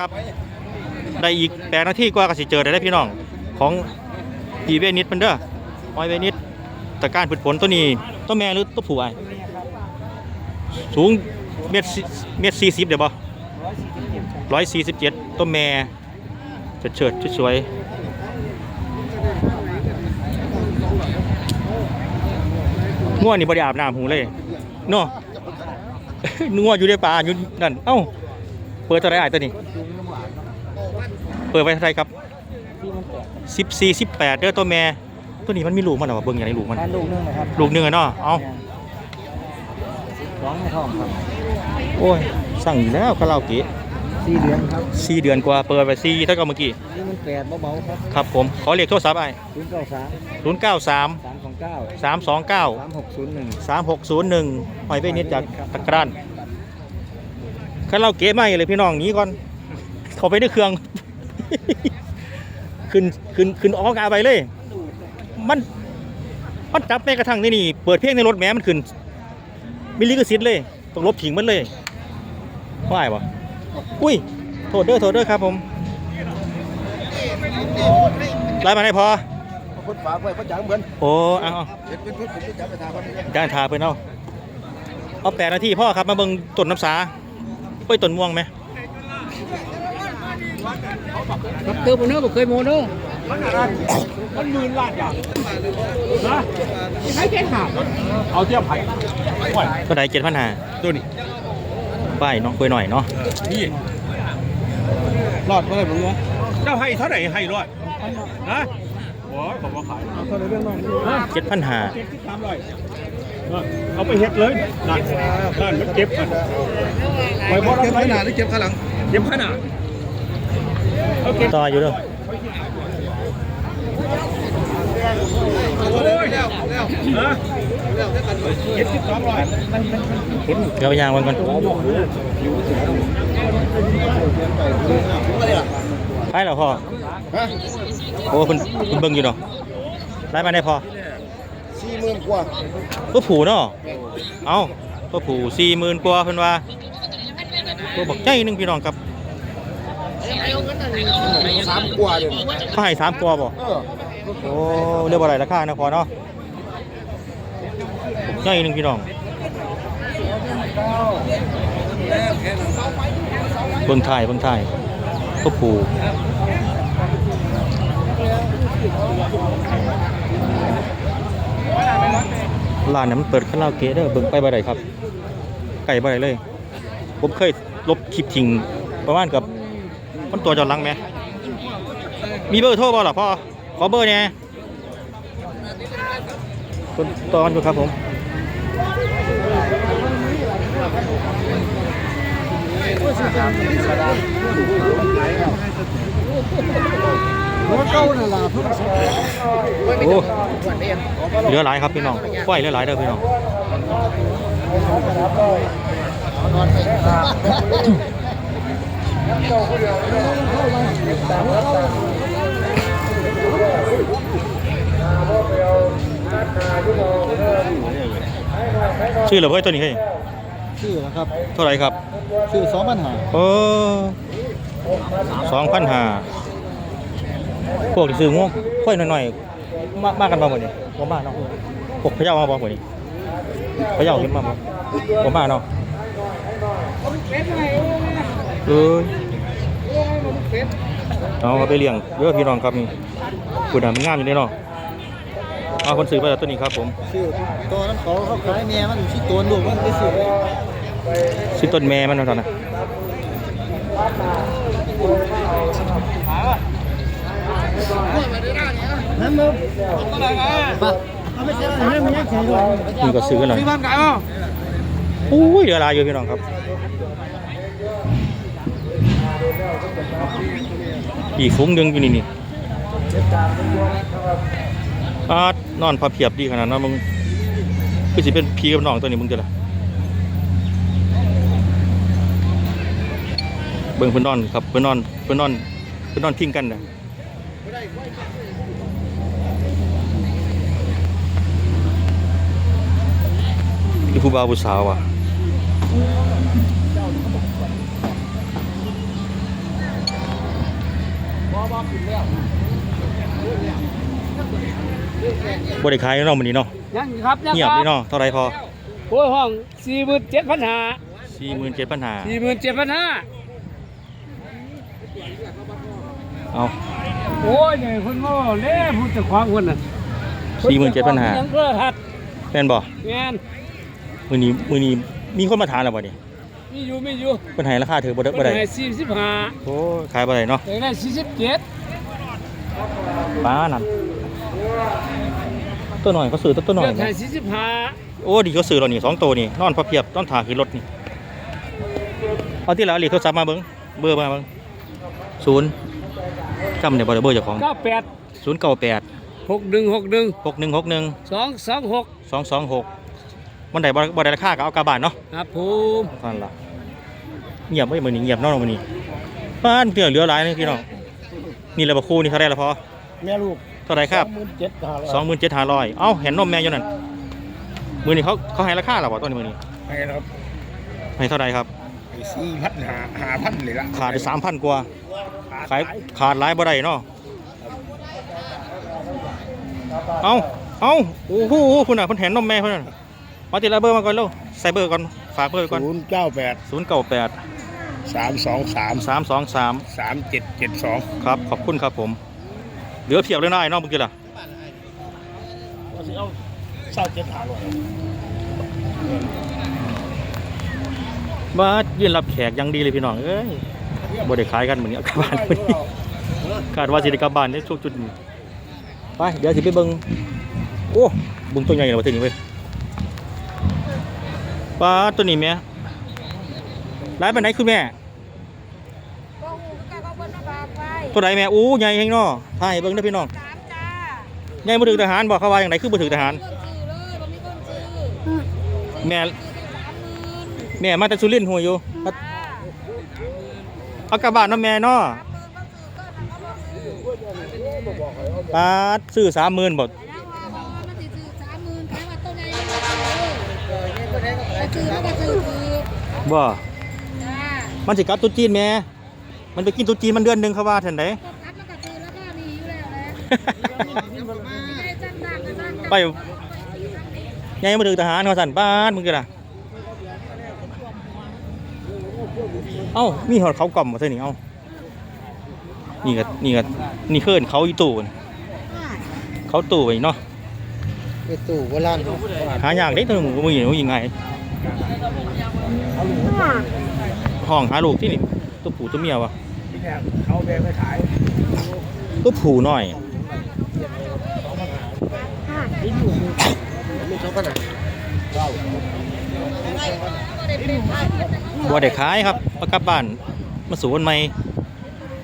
ครับได้อีกแปดนาทีกว่าก็สิเจอได้แล้วพี่น้องของอีเวนิดมันเด้อออยเวนิดตะการผลผลตัวนี้ตัวแม่หรือตัวผู้ไอสูงเมตรเมตรสี่สิบเดี๋ยวบ่ร้อยสี่สิบเจ็ดตัวแม่เฉิดเฉิดๆสวยง่วนี่บริอาบน้ำหูเลยเนาะนัวอยู่ในป่าอยู่นั่นเอ้า เปิดเท่าไหรอะตัวนี้ เปิดไว้เท่าไหรครับสิบสี่สิบแปดเด้อตัวแม่ ตัวนี้มันมีลูกมันเหรอวะเบิ่งอย่างไรลูกมันบ้านลูกนึงนะครับลูกหนึ่งอะเนาะ เอาร้องในท้องครับโอ้ย สั่งอีกแล้วคาราโอเกะสี่เดือนครับสี่เดือนกว่า เปิดไปสี่เท่ากับเมื่อกี้ นี่มันแปดเบาๆครับครับผม ขอเรียกโทรศัพท์ไอ้ศูนย์เก้าสามศูนย์เก้าสามสามสองเก้าสามสองเก้าสามหกศูนย์หนึ่งสามหกศูนย์หนึ่งหอยเวนิดจากตะกร้าน คาราเกะไม่เลยพี่น้องนี้ก่อนเขาไปในเครื่อง ขึ้นขึ้นขึ้นออกอาไปเลย มันมันจับแม้กระทั่งนี่นี่เปิดเพลงในรถแม้มันขึ้นมิลลิกซิตเลยต้องลบทิ้งมันเลยว่าไงวะอุ้ยโทษเด้อโทษเด้อครับผมไล่มาได้พอคนฝากไว้พระจังเหมือนโอ้เอาเอาเห็นเป็นพุทธผมจะจับไปทางวันนี้านทาเพื่อนเอาเอาแปดนาทีพ่อครับมาเบิ่งต้นน้ำสา เอ้ยต้นม่วงไหมครับเติมโมเนอร์บอกเคยโมเนอร์มันหมื่นล้านอย่างนะให้แค่ถามเอาเทียบไผ่ก็ได้เจ็ดพันห้าตัวนี้ป้ายเนาะคุยหน่อยเนาะนี่รอดเมื่อไหร่ผมรู้เจ้าให้เท่าไหร่ให้ร้อยนะ โอ้ยผมว่าขายเอาเท่าไหร่เรื่องนั้นนะเจ็ดพันห้าเจ็ดสิบสามร้อยเอาไปเฮ็ดเลยนั่นนั่นมันเก็บกันไปพอเราเก็บไปขนาดหรือเก็บข้างหลัง เก็บขนาดโอเคต่ออยู่เด้อโอ้ยแล้วแล้วนะเจ็ดสิบสองร้อยเดี๋ยวยางวันก่อนไปแล้วพ่อ โอ้คุณคุณเบิ่งอยู่เนาะไล่มาได้พอสี่หมื่นกว่าตัวผูเนาะเอาตัวผูสี่หมื่นกว่าเพิ่นว่าตัวบักใจหนึงพี่น้องครับสามกว่าเดือนเขาให้สามตัวบ่เออโอ้เรียกว่าอะไรราคานะพอเนาะง่ายหนึ่งพี่น้องเบิ่งถ่ายเบิ่งถ่ายตัวผู ร้านนั้นเปิดคาราโอเกะเด้อเบิ่งไปบ่ได้ครับ ไก่บ่ได้เลย ผมเคยลบคลิปทิ้งประมาณกับมันตัวจอดลังไหม มีเบอร์โทรบ่ล่ะพ่อ ขอเบอร์เนี่ยต้นตอนอยู่ครับผมรถ เก่าน่ะล่ะเพิ่งซื้อโอ้เหลือหลายครับพี่น้องควายเหลือหลายเด้อพี่น้องชื่อเหรอเพื่อนตัวนี้เฮ้ยชื่อนะครับเท่าไหร่ครับชื่อสองพันห้าโอ้สองพันห้า พวกที่ซื้อง่วงค่อยหน่อยๆมามากันมาหมดนี่บ่มาเนาะพวกพะเยามาบ่หมดนี่พะเยาขึ้นมาบ่บ่มาเนาะเอ้ยเอาเอาไปเลี้ยงเยอะพี่น้องครับนี่คุณน่ะมันงามอยู่เด้เนาะเอาคนซื้อไปแล้วตัวนี้ครับผมชื่อตัวนั้นเขาเขาขายแม่มันอยู่ที่ตัวลูกมันไปซื้อซื้อต้นแม่มันเท่านั้นนะ นั่นมึงปะเอาไปเสียอะไรไม่ยังใช่ด้วยนี่ก็ซื้อกันหน่อยมีบ้านขายป่ะอุ้ยเหลือหลายอยู่พี่น้องครับอีกฟุ้งหนึงอยู่นี่นี่อานอนพับเพียบดีขนาดนั้นมึงคือสิเป็นพีกับน้องตัวนี้มึงจะละเบิ่งเพิ่นนอนครับเพิ่นนอนเพิ่นนอนเพิ่นนอนทิ้งกันนะ นี่ผู้บ่าวผู้สาวอะบ่ได้ขายเนาะมื้อนี้เนาะยังครับยังเงียบครับนี่เนาะเท่าไรพอโอ้ยห้องสี่หมื่นเจ็ดพันห้า47,500สี่หมื่นเจ็ดพันห้าเอา โอ้ยเนี่ยคนโง่เล่พูดแต่ความคนน่ะ47,500 ยังเพื่อทัดแม่นบ่งานมื้อนี้มื้อนี้มีคนมาถามแล้วบ่นี่มีอยู่มีอยู่เพิ่นให้ราคาถือบ่ได้เป็บ่นได้ไงสี่สิบห้าโอ้ขายบ่ได้เนาะแต่ได้สี่สิบเจ็ดป้านั่นตัวหน่อยเขาซื้อตัวตัวหน่อยเลือกไทนะยสี่สิบห้าโอ้ดีเขาซื้อแล้วนี่สองตัวนี่นอนพับเพียบนอนถ่าขึ้นรถนี่เอาที่ละเอาเหรียญโทรศัพท์มาเบิ้งเบอร์มาเบิ้งศูนย์ จำได้บ่ได้เบอร์เจ้าของเก้าแปดศูนย์เก้าแปดหกหนึ่งหกหนึ่งหกหนึ่งหกหนึ่งสองสองหกสองสองหกมันได้บ่บ่ได้ราคาก็เอากาบานเนาะครับผมนั่นล่ะเงียบไม่เหมือนนี่เงียบเนอกมือนี่บ้านเปลี่ยนเหลือหลายนี่พี่น้องนี่แหละบ่คู่นี่เท่าไรละพอแม่ลูกเท่าไรครับหมื่นเจ็ดห้าร้อยสองหมื่นเจ็ดห้าร้อยเอ้าเห็นนมแม่อยู่นั่นมือนี่เขาเขาให้ราคาหรอบ่ตัวนี้มือนี่ให้ครับให้เท่าไรครับสี่พันหาหาพันเลยละขาดไปสามพันกว่า ขายขาดหลายบ่ได้เนาะเอาเอาโอ้โหคุณอะคุณเห็นนมแม่คุณน่ะมาติดละเบอร์มาก่อนเร็วใส่เบอร์ก่อนฝากเบอร์ก่อนศูนย์เก้าแปดศูนย์เก้าแปดสามสองสามสามสองสามสามเจ็ดเจ็ดสองครับขอบคุณครับผมเหลือเพียบเลยนะไอ้น้องเมื่อกี้ล่ะเอาเศร้าเจ็ดห้าร้อยบ้ายืนรับแขกอยังดีเลยพี่น้องเอ้ย บ่ได้ขายกันเหมือนนี้กลับบ้านมื้อนี้คาดว่าสิได้กลับบ้านในช่วงจุดนี้ไปเดี๋ยวสิไปเบิ่งโอ้เบิ่งตัวใหญ่เลยว่าตัวนี้เว้ยปลาตัวนี้แม่ร้ายปานไหนคือแม่ก็หูก็ก็เพิ่นมาฝากไว้ตัวใดแม่อู้ใหญ่แฮงเนาะถ่ายเบิ่งเด้อพี่น้องสามจ้าใหญ่บ่ถึงทหารบอกเขาว่าอย่างไรคือบ่ถึงทหารเพิ่นซื้อเลยบ่มีคนซื้อแม่ซื้อได้สามหมื่นแม่มาแต่สุรินทร์หัวอยู่จ้า เอากลับบ้านเนาะแม่เนาะสามหมื่นก็ซื้อก็ทำก็บ่ซื้อปลาซื้อ30,000บ่แล้วว่าว่ามันสิซื้อสามหมื่นขายว่าตัวใหญ่ก็ซื้อก็ซื้อถือบ่จ้ามันสิกลับตุ๊จีนแม่มันไปกินตุ๊จีนมันเดือนหนึงเขาว่าท่านใดก็คัดมันก็ซื้อแล้วก็มีอยู่แล้วแหละไม่ได้จ้างจ้างก็จ้างไปยังมาถึงทหารเขาสั่นบ้านมึงกันล่ะ เอ้า มีหอดเขากล่อมมาเท่านี้เอ้า นี่ก็นี่ก็นี่เคินเขาอีตู่น่ะเขาตู่ไปเนาะ ไปตู้โบราณหายากได้ตัวหมูมึงอย่างนี้ยังไงห้องหาลูกที่นี่ตัวผู้ตัวเมียวะเอาแบงไปขายตัวผู้น้อยไม่ชอบขนาด บัวเด็กขายครับประกับบ้านมาสู่วันใหม่